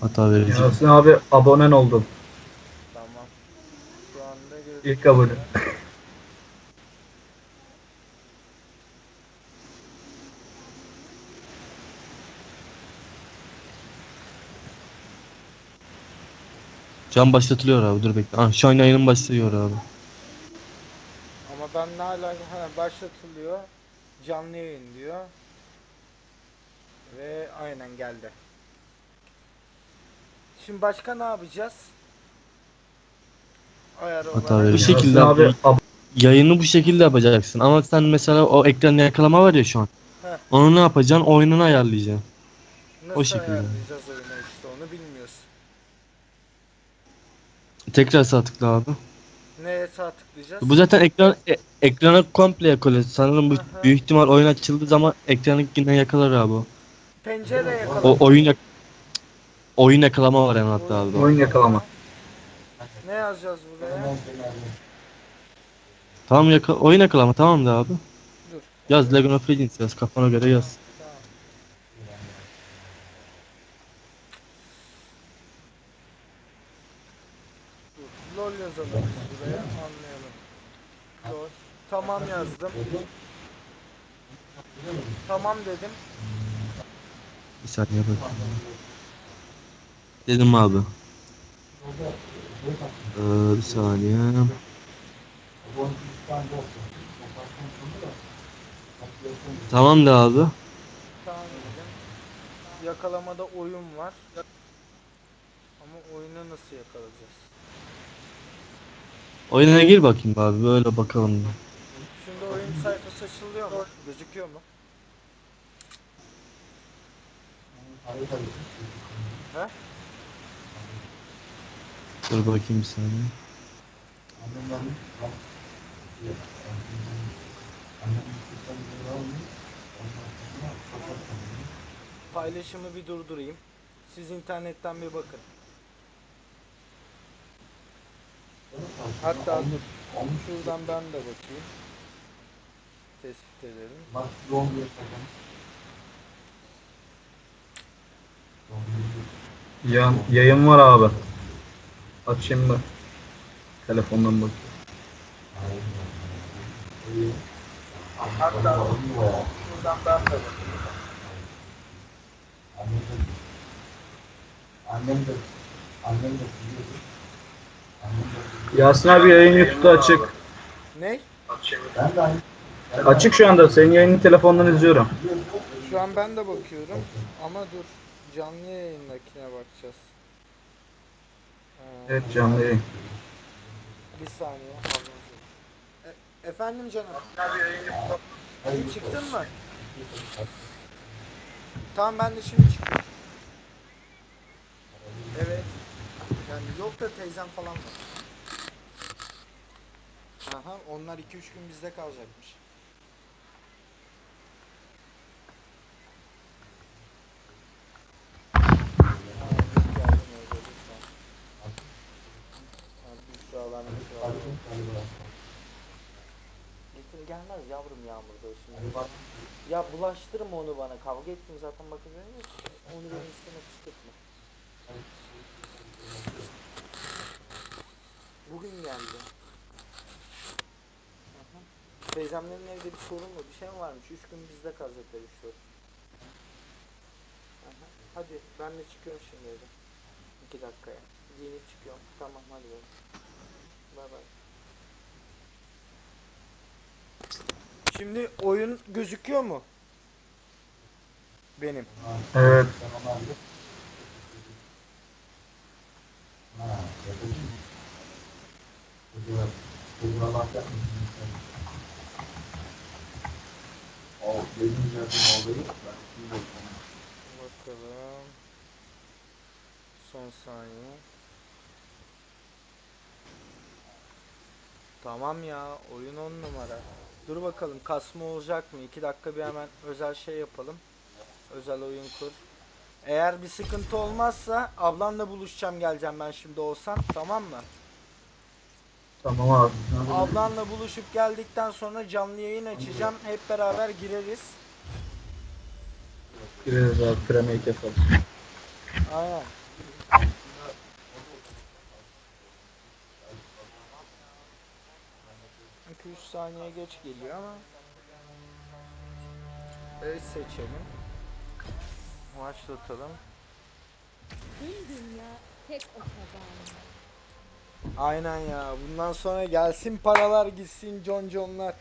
Hata verici. Yasin abi abonen oldum. Tamam. Şu anda göz... İlk abone. Can başlatılıyor abi dur bekle. Ah, şu an yayının başlıyor abi. Ama ben ne alaka? Ha, başlatılıyor. Canlı yayın diyor. Ve aynen geldi. Şimdi başka ne yapacağız? Ayar Hata olarak. Bu şekilde abi abi. ab- Yayını bu şekilde yapacaksın ama sen mesela o ekranı yakalama var ya şu an. Heh. Onu ne yapacaksın? Oyununu ayarlayacaksın. Nasıl o şekilde. ayarlayacağız oyunu işte onu bilmiyoruz. Tekrar sağ tıkla abi. Neye sağ tıklayacağız? Bu zaten ekran e, ekrana komple yakalıyor. Sanırım bu Aha. büyük ihtimal oyun açıldığı zaman ekranı yine yakalar abi o. Pencere yakalama. O oyun yak oyun yakalama var en hatta abi. oyun yakalama. Ne yazacağız buraya? Tamam yaka oyun yakalama tamam da abi. Dur. Yaz League of Legends yaz kafana göre yaz. Tamam. Dur, LOL yazalım biz buraya anlayalım. LOL. Tamam yazdım. Tamam dedim. Bir saniye bak. Dedim abi. Ee, bir saniye. Tamam da abi. Tamam dedim. Yakalamada oyun var. Ama oyunu nasıl yakalayacağız? Oyuna gir bakayım abi böyle bakalım. Şimdi oyun sayfası açılıyor mu? Gözüküyor mu? He? Dur bakayım bir saniye. Paylaşımı bir durdurayım. Siz internetten bir bakın. Hatta dur. Şuradan ben de bakayım. Tespit edelim. Ya, yayın var abi. Açayım mı? Telefondan bak. Hatta şuradan ben de bakayım. Yasin abi yayın YouTube'da açık. Ne? Açık şu anda. Senin yayını telefondan izliyorum. Şu an ben de bakıyorum. Ama dur. Canlı yayındakine bakacağız. Evet canlı. Bir saniye. E- efendim canım. İyi çıktın mı? Tamam ben de şimdi çıkıyorum. Evet. Yani yok da teyzem falan var. Aha onlar 2-3 gün bizde kalacakmış. Yavrum yağmurda şimdi. Ya bulaştırma onu bana. Kavga ettim zaten bakacağım. Onu benim üstüme kışkırtma. Bugün geldi. Teyzemlerin evde bir sorun mu? Bir şey mi varmış? Üç gün bizde kalacaklar üç. Aha. Hadi ben de çıkıyorum şimdi evden. İki dakikaya. Giyinip çıkıyorum. Tamam hadi. Bay bay. Şimdi oyun gözüküyor mu? Benim. Evet. Bakalım. Son saniye. Tamam ya oyun on numara. Dur bakalım kasma olacak mı? 2 dakika bir hemen özel şey yapalım. Özel oyun kur. Eğer bir sıkıntı olmazsa ablanla buluşacağım geleceğim ben şimdi olsan tamam mı? Tamam abi. Ablanla buluşup geldikten sonra canlı yayın açacağım. Hep beraber gireriz. Gireriz abi. Kremayı keselim. Aynen. İki üç saniye geç geliyor ama Evet seçelim. Başlatalım. Dünya tek. Aynen ya. Bundan sonra gelsin paralar gitsin John John'lar.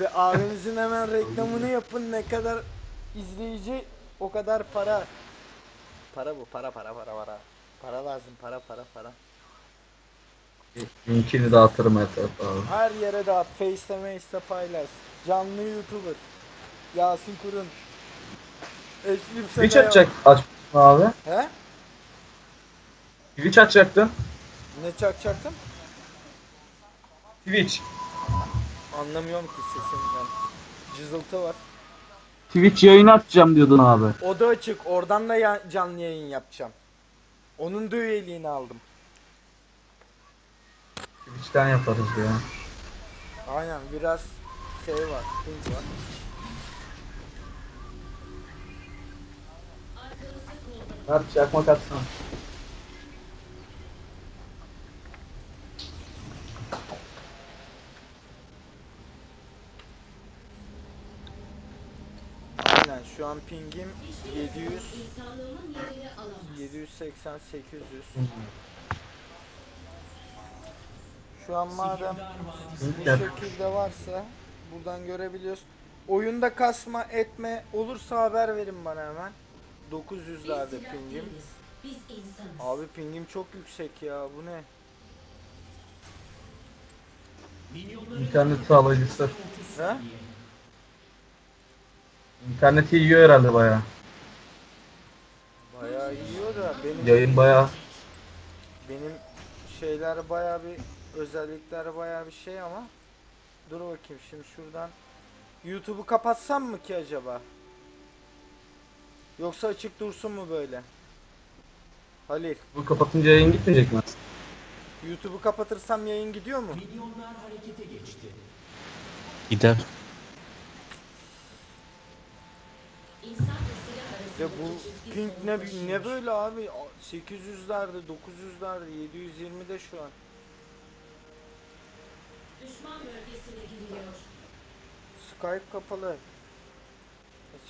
Ve abimizin hemen reklamını yapın. Ne kadar izleyici o kadar para. Para bu. Para para para para. Para lazım. Para para para. Linkini dağıtırım etrafa abi. Her yere dağıt. Face'te Mace'te paylaş. Canlı YouTuber. Yasin Kurun. Eşlim Twitch açacak açmışsın abi. He? Twitch açacaktın. Ne çakacaktım? Twitch. Anlamıyorum ki sesinden. Cızıltı var. Twitch yayını açacağım diyordun abi. O da açık. Oradan da ya- canlı yayın yapacağım. Onun da üyeliğini aldım. Twitch'ten yaparız ya. Aynen biraz şey var. Pink var. Ver çakmak atsana. Aynen şu an pingim 700 780 800 Şu an madem bu şekilde varsa buradan görebiliyoruz. Oyunda kasma etme olursa haber verin bana hemen. 900'lerde pingim. Abi pingim çok yüksek ya bu ne? İnternet sağlayıcısı. He? İnterneti yiyor herhalde baya. Bayağı yiyor da benim Yayın baya. benim şeyler bayağı bir özellikler bayağı bir şey ama dur bakayım şimdi şuradan YouTube'u kapatsam mı ki acaba? Yoksa açık dursun mu böyle? Halil, Bu kapatınca yayın gitmeyecek mi? YouTube'u kapatırsam yayın gidiyor mu? Gider. İnsan ve silah arasında Ya bu ping ne ne böyle abi? 800'lerde, 900'lerde, 720'de şu an. Düşman bölgesine giriyor. Skype kapalı.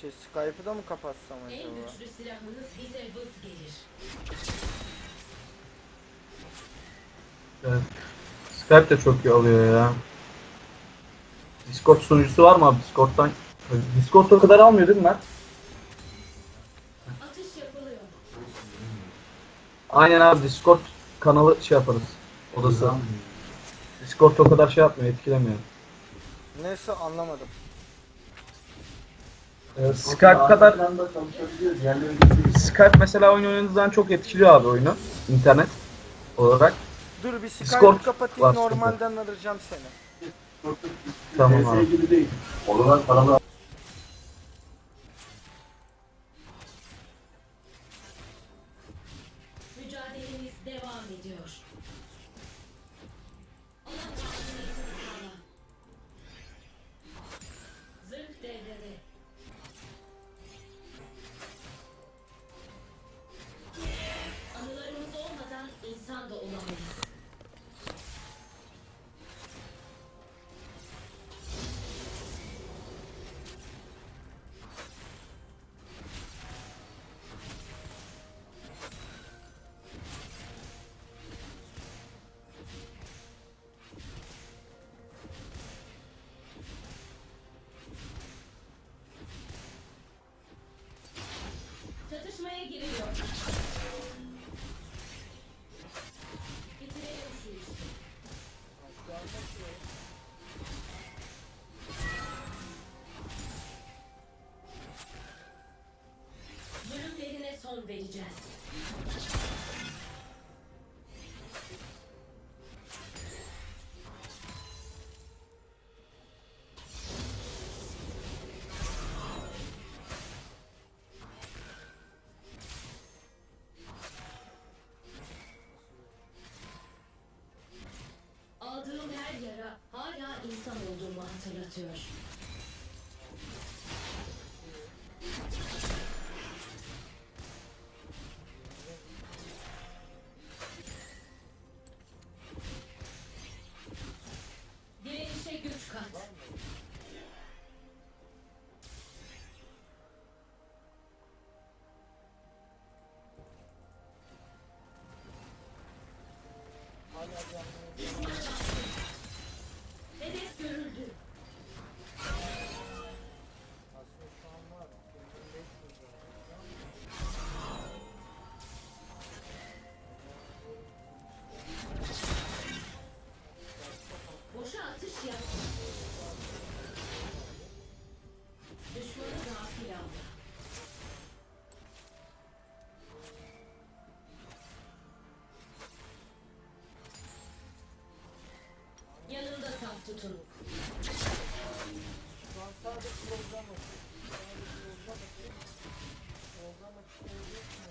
Şey Skype'ı da mı kapatsam En acaba? güçlü silahınız bize vız gelir. Evet. Skype de çok iyi alıyor ya. Discord sunucusu var mı abi? Discord'dan Discord o kadar almıyor değil mi Mert? Atış yapılıyor. Aynen abi Discord kanalı şey yaparız. Odası. Discord o kadar şey yapmıyor, etkilemiyor. Neyse anlamadım. Ee, Skype kadar Skype mesela oyun oynadığınız zaman çok etkiliyor abi oyunu. internet olarak. Dur bir Skype'ı Discord kapatayım var normalden arayacağım seni. Tamam abi. gibi değil. her yara hala insan olduğumu hatırlatıyor. Direnişe güç kat. Hala canlı. Tutun. Şu an sadece program açık. Sadece program açık. Program açık olduğu için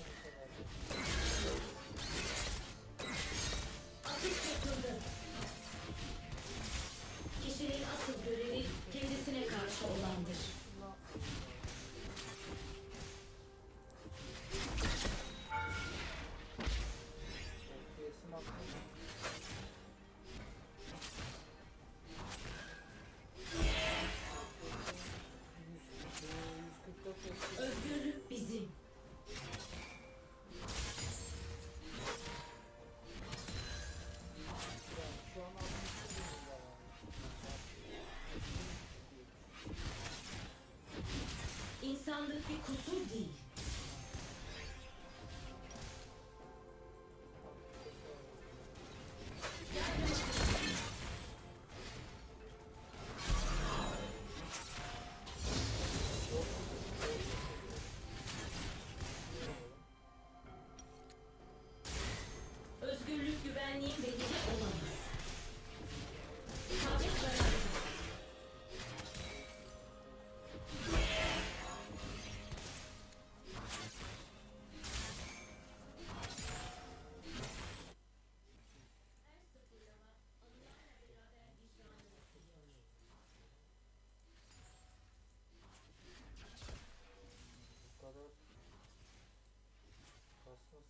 İnsanlık bir kusur değil.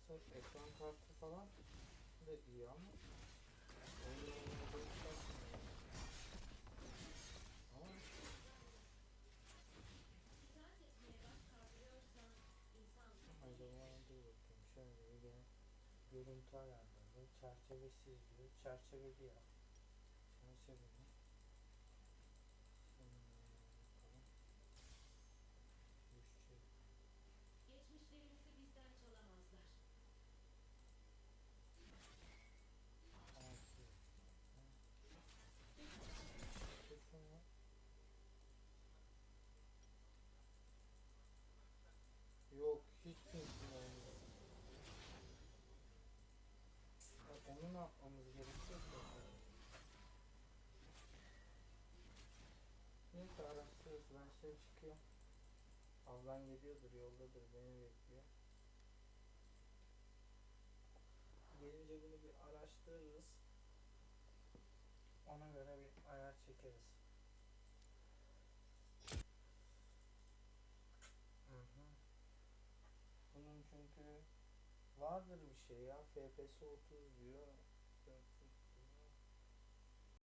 Kasması ekran kartı falan da iyi ama oyun hiç kasmıyor. Ama acaba dur bakayım. Şöyle bir de görüntü ayarları çerçevesiz diyor. Çerçeveli ya çerçeveli Şimdi bakalım. Düşecek. Geçmişlerimizi bizden çalamazlar. Altı. Tuşun var. Yok hiç mümkün olmuyor. Bak onu ne yapmamız gerekiyor ki? Neyse şimdi çıkıyorum. Ablan geliyordur yoldadır beni bekliyor. Gelince bunu bir araştırırız. Ona göre bir ayar çekeriz. Hı hı. Bunun çünkü vardır bir şey ya. FPS 30 diyor.